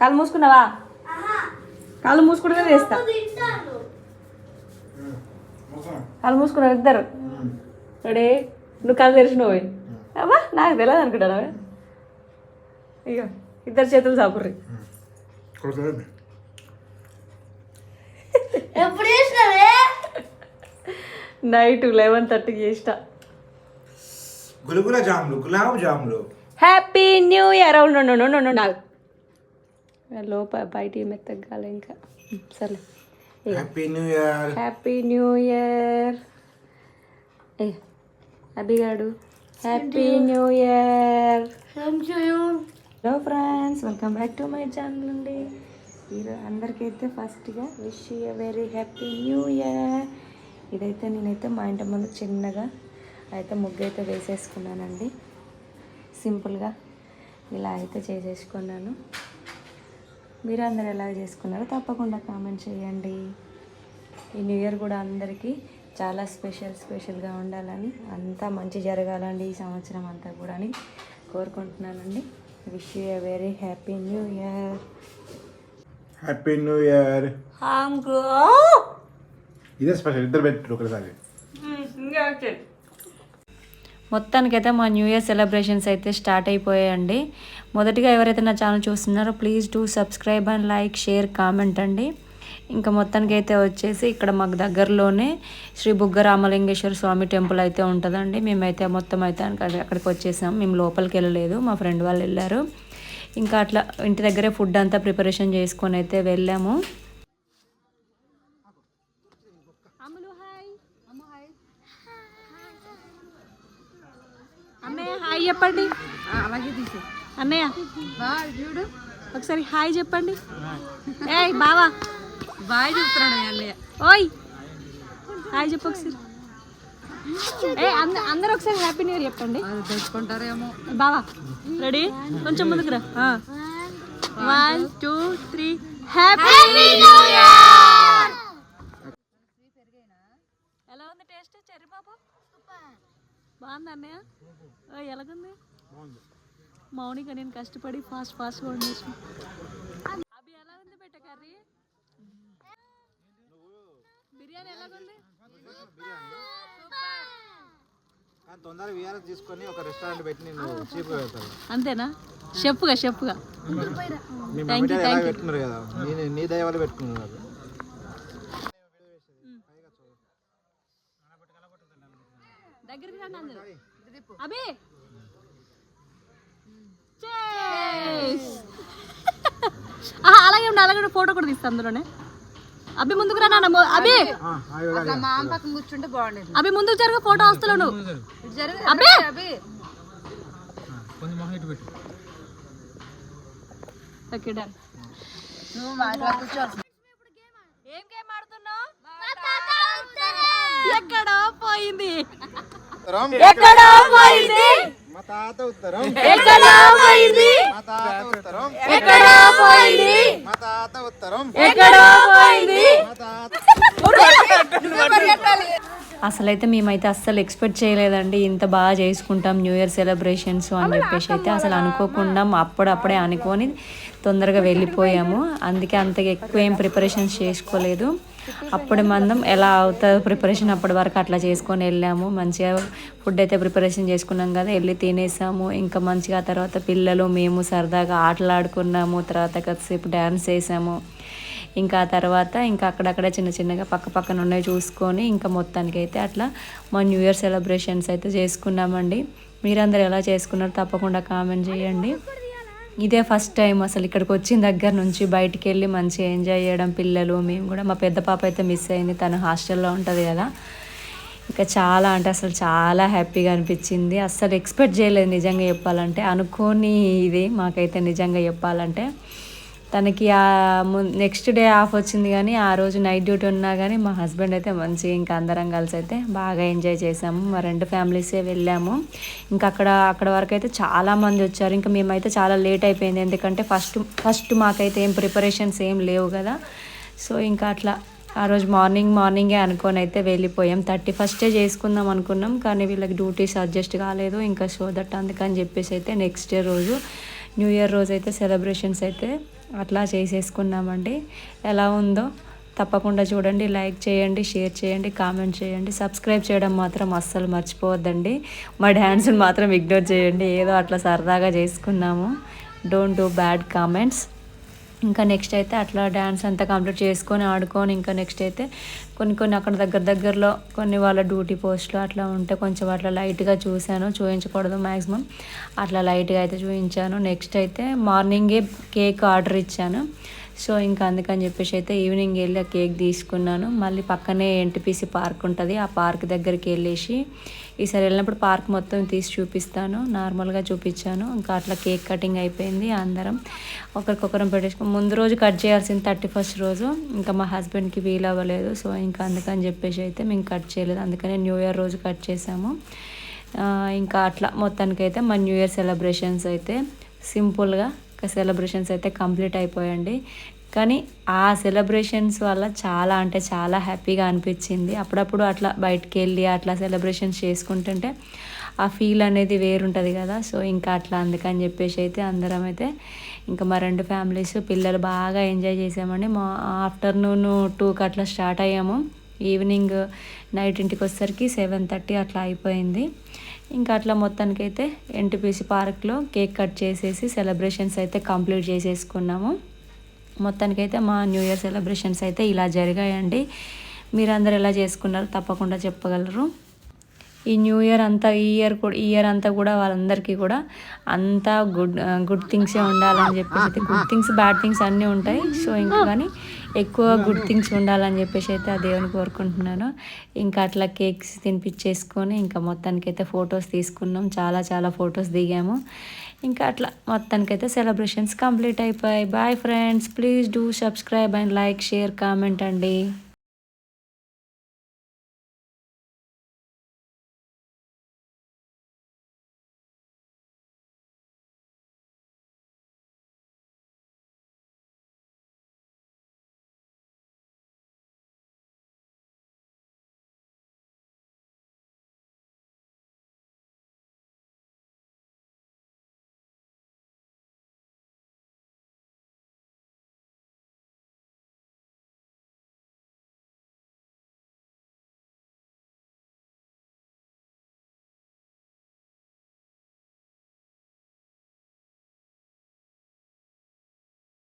కాలు మూసుకున్నావా కాలు మూసుకుంటే చేస్తా కాలు మూసుకున్నారు ఇద్దరు రెడీ నువ్వు కళ్ళు తెరిచినవు పోయి అవ్వా నాకు తెలియదు అనుకుంటాను ఇక ఇద్దరు చేతులు చేసినవే నైట్ లెవెన్ థర్టీకి చేసిన గులుగుల జాములు గులాబ్ జాములు హ్యాపీ న్యూ ఇయర్ అవును నాకు లోప బయట మెత్తగాలి ఇంకా. సరే happy new year happy new year A. అభిగాడు happy new year hello friends welcome back to my channel అండి. మీరు అందరికైతే ఫస్ట్గా wish you very happy new year ఇదైతే నేనైతే మా ఇంటి ముందు చిన్నగా అయితే ముగ్గు అయితే వేసేసుకున్నానండి సింపుల్గా ఇలా అయితే చేసేసుకున్నాను. మీరు అందరు ఎలా చేసుకున్నారో తప్పకుండా కామెంట్ చేయండి. ఈ న్యూ ఇయర్ కూడా అందరికీ చాలా స్పెషల్ స్పెషల్గా ఉండాలని అంతా మంచి జరగాలండి ఈ సంవత్సరం అంతా కూడా అని కోరుకుంటున్నానండి wish you very happy new year happy new year ఇదే స్పెషల్ ఇద్దరు పెట్టు ఒకసారి మొత్తానికైతే మా న్యూ ఇయర్ సెలబ్రేషన్స్ అయితే స్టార్ట్ అయిపోయాయండి. మొదటిగా ఎవరైతే నా ఛానల్ చూస్తున్నారో please do subscribe and like share comment అండి. ఇంకా మొత్తానికి అయితే వచ్చేసి ఇక్కడ మాకు దగ్గరలోనే శ్రీ బుగ్గ రామలింగేశ్వర స్వామి టెంపుల్ అయితే ఉంటుందండి. మేమైతే మొత్తం అయితే అక్కడికి వచ్చేసాం. మేము లోపలికి వెళ్ళలేదు మా ఫ్రెండ్ వాళ్ళు వెళ్ళారు. ఇంకా అట్లా ఇంటి దగ్గరే ఫుడ్ అంతా ప్రిపరేషన్ చేసుకొని అయితే వెళ్ళాము. అన్నయ్య హాయ్ చెప్పండి. అలాగే తీసి అన్నయ్య చూడు. ఒకసారి హాయ్ చెప్పండి. ఏయ్ బావా. బాయ్ చెప్తున్నాడు అన్నయ్య. ఓయ్. హాయ్ చెప్పు ఒకసారి. ఏ అంద అందరూ ఒకసారి హ్యాపీ న్యూ ఇయర్ చెప్పండి. తెచ్చుకుంటారేమో. బావా రెడీ? కొంచెం ముందుకు రా. One two three. Happy new year ఎలా ఉంది టేస్ట్ చెర్రీ బాబు బాగుంది అన్నయ్య? ఎలాగుంది? మౌనిక నేను కష్టపడి ఫాస్ట్ ఫాస్ట్గా వండేసి అవి ఎలా ఉంది బెట్ట కర్రీ? బిర్యానీ ఎలాగుంది? తొందరగా విఆర్ఎస్ తీసుకొని ఒక రెస్టారెంట్ పెట్టి నేను పెడతాను. అంతేనా? మీ మమ్మీ డాడీ ఎలా you. పెట్టుకున్నారు కదా? నేను నీ దయ వల్ల పెట్టుకున్నారు దగ్గరికి రండి అందరూ అబే Cheers. అలాగే ఫోటో కూడా తీస్తా అందులోనే. అభి ముందుకు రా నాన్న అభి! పక్కన కూర్చుంటే బాగుండేది. అభి ముందుకు జరుగు ఫోటో వస్తలో నువ్వు ఇటు జరుగు, అబ్బే! అబ్బే ఓకే డన్. నువ్వు మా ఇట్లా కూర్చోవాలి. ఏం గేమ్ ఆడుతున్నావు? ఎక్కడో పోయింది. ఎక్కడో పోయింది. మా తాత ఉత్తరం ఎక్కడో పోయింది మా తాత ఉత్తరం ఎక్కడో పోయింది మా తాత ఉత్తరం. అసలైతే మేమైతే అస్సలు ఎక్స్పెక్ట్ చేయలేదండి ఇంత బాగా చేసుకుంటాం న్యూ ఇయర్ సెలబ్రేషన్స్ అని చెప్పేసి అయితే అసలు అనుకోకుండా అప్పుడప్పుడే అనుకొని తొందరగా వెళ్ళిపోయాము. అందుకే అంతగా ఎక్కువ ఏం ప్రిపరేషన్స్ చేసుకోలేదు. అప్పుడు మందం ఎలా అవుతుంది ప్రిపరేషన్ అప్పటి వరకు అట్లా చేసుకొని వెళ్ళాము. మంచిగా ఫుడ్ అయితే ప్రిపరేషన్ చేసుకున్నాం కదా వెళ్ళి తినేసాము. ఇంకా మంచిగా ఆ తర్వాత పిల్లలు మేము సరదాగా ఆటలు ఆడుకున్నాము తర్వాత కాసేపు డ్యాన్స్ చేసాము. ఇంకా తర్వాత ఇంకా అక్కడక్కడ చిన్న చిన్నగా పక్క పక్కన ఉన్నాయి చూసుకొని ఇంకా మొత్తానికి అయితే అట్లా మా న్యూ ఇయర్ సెలబ్రేషన్స్ అయితే చేసుకున్నామండి. మీరందరూ ఎలా చేసుకున్నారో తప్పకుండా కామెంట్ చేయండి. ఇదే ఫస్ట్ టైం అసలు ఇక్కడికి వచ్చిన దగ్గర నుంచి బయటికి వెళ్ళి మంచిగా ఎంజాయ్ చేయడం పిల్లలు మేము కూడా. మా పెద్ద పాప అయితే మిస్ అయింది. తను హాస్టల్లో ఉంటుంది కదా. ఇంకా చాలా అంటే అసలు చాలా హ్యాపీగా అనిపించింది. అస్సలు ఎక్స్పెక్ట్ చేయలేదు నిజంగా చెప్పాలంటే. అనుకోని ఇది మాకైతే నిజంగా చెప్పాలంటే. తనకి ఆ నెక్స్ట్ డే ఆఫ్ వచ్చింది కానీ ఆ రోజు నైట్ డ్యూటీ ఉన్నా కానీ మా హస్బెండ్ అయితే మంచిగా ఇంకా అందరం కలిసి అయితే బాగా ఎంజాయ్ చేసాము. మా రెండు ఫ్యామిలీసే వెళ్ళాము. ఇంకా అక్కడ అక్కడ వరకు అయితే చాలా మంది వచ్చారు. ఇంకా మేమైతే చాలా లేట్ అయిపోయింది. ఎందుకంటే ఫస్ట్ ఫస్ట్ మాకైతే ఏం ప్రిపరేషన్స్ ఏం లేవు కదా. సో ఇంకా అట్లా ఆ రోజు మార్నింగ్ మార్నింగే అనుకొని అయితే వెళ్ళిపోయాం. థర్టీ ఫస్టే చేసుకుందాం అనుకున్నాం. కానీ వీళ్ళకి డ్యూటీస్ అడ్జస్ట్ కాలేదు. ఇంకా సో దట్ అందుకని చెప్పేసి అయితే నెక్స్ట్ డే రోజు న్యూ ఇయర్ రోజు అయితే సెలబ్రేషన్స్ అయితే అట్లా చేసేసుకున్నామండి. ఎలా ఉందో తప్పకుండా చూడండి లైక్ చేయండి షేర్ చేయండి కామెంట్ చేయండి. సబ్స్క్రైబ్ చేయడం మాత్రం అస్సలు మర్చిపోవద్దండి. మా డ్యాన్స్ని మాత్రం ఇగ్నోర్ చేయండి. ఏదో అట్లా సరదాగా చేసుకున్నాము. Don't do bad comments. ఇంకా నెక్స్ట్ అయితే అట్లా డ్యాన్స్ అంతా కంప్లీట్ చేసుకొని ఆడుకొని ఇంకా నెక్స్ట్ అయితే కొన్ని కొన్ని అక్కడ దగ్గర దగ్గరలో కొన్ని వాళ్ళ డ్యూటీ పోస్టులు అట్లా ఉంటే కొంచెం అట్లా లైట్గా చూశాను చూపించకూడదు మ్యాక్సిమం అట్లా లైట్గా అయితే చూపించాను నెక్స్ట్ అయితే మార్నింగే కేక్ ఆర్డర్ ఇచ్చాను. సో ఇంకా అందుకని చెప్పేసి అయితే ఈవినింగ్ వెళ్ళి ఆ కేక్ తీసుకున్నాను. మళ్ళీ పక్కనే ఎన్టీపీసీ పార్క్ ఉంటుంది ఆ పార్క్ దగ్గరికి వెళ్ళేసి ఈసారి వెళ్ళినప్పుడు పార్క్ మొత్తం తీసి చూపిస్తాను. నార్మల్గా చూపించాను. ఇంకా అట్లా కేక్ కటింగ్ అయిపోయింది అందరం. ఒకరికొకరం పెట్టేసుకుని ముందు రోజు కట్ చేయాల్సింది థర్టీ ఫస్ట్ రోజు. ఇంకా మా హస్బెండ్కి వీలు అవ్వలేదు సో ఇంకా అందుకని చెప్పేసి అయితే మేము కట్ చేయలేదు. అందుకనే న్యూ ఇయర్ రోజు కట్ చేసాము ఇంకా అట్లా మొత్తానికి అయితే మా న్యూ ఇయర్ సెలబ్రేషన్స్ అయితే సింపుల్గా సెలబ్రేషన్స్ అయితే కంప్లీట్ అయిపోయండి. కానీ ఆ సెలబ్రేషన్స్ వల్ల చాలా అంటే చాలా హ్యాపీగా అనిపించింది. అప్పుడప్పుడు అట్లా బయటికి వెళ్ళి అట్లా సెలబ్రేషన్స్ చేసుకుంటుంటే ఆ ఫీల్ అనేది వేరుంటుంది కదా. సో ఇంకా అట్లా అందుకని చెప్పేసి అయితే అందరం అయితే ఇంకా మా రెండు ఫ్యామిలీస్ పిల్లలు బాగా ఎంజాయ్ చేసామండి. మా ఆఫ్టర్నూన్ టూకి అట్లా స్టార్ట్ అయ్యాము. ఈవినింగ్ నైట్ ఇంటికి వచ్చేసరికి సెవెన్ థర్టీ అట్లా అయిపోయింది. ఇంకా అట్లా మొత్తానికైతే ఎన్టీపీసీ పార్క్లో కేక్ కట్ చేసేసి సెలబ్రేషన్స్ అయితే కంప్లీట్ చేసేసుకున్నాము. మొత్తానికైతే మా న్యూ ఇయర్ సెలబ్రేషన్స్ అయితే ఇలా జరిగాయండి. మీరందరూ ఎలా చేసుకున్నారు తప్పకుండా చెప్పగలరు. ఈ న్యూ ఇయర్ అంతా ఈ ఇయర్ కూడా ఈ ఇయర్ అంతా కూడా వాళ్ళందరికీ కూడా అంతా గుడ్ గుడ్ థింగ్సే ఉండాలని చెప్పేసి అయితే గుడ్ థింగ్స్ బ్యాడ్ థింగ్స్ అన్నీ ఉంటాయి. సో ఇంకా కానీ ఎక్కువ గుడ్ థింగ్స్ ఉండాలని చెప్పేసి అయితే ఆ దేవుని కోరుకుంటున్నాను. ఇంకా అట్లా కేక్స్ తినిపించేసుకొని ఇంకా మొత్తానికి అయితే ఫొటోస్ తీసుకున్నాం. చాలా చాలా ఫొటోస్ దిగాము. ఇంకా అట్లా మొత్తానికైతే సెలబ్రేషన్స్ కంప్లీట్ అయిపోయాయి. Bye friends please do subscribe and like share comment అండి.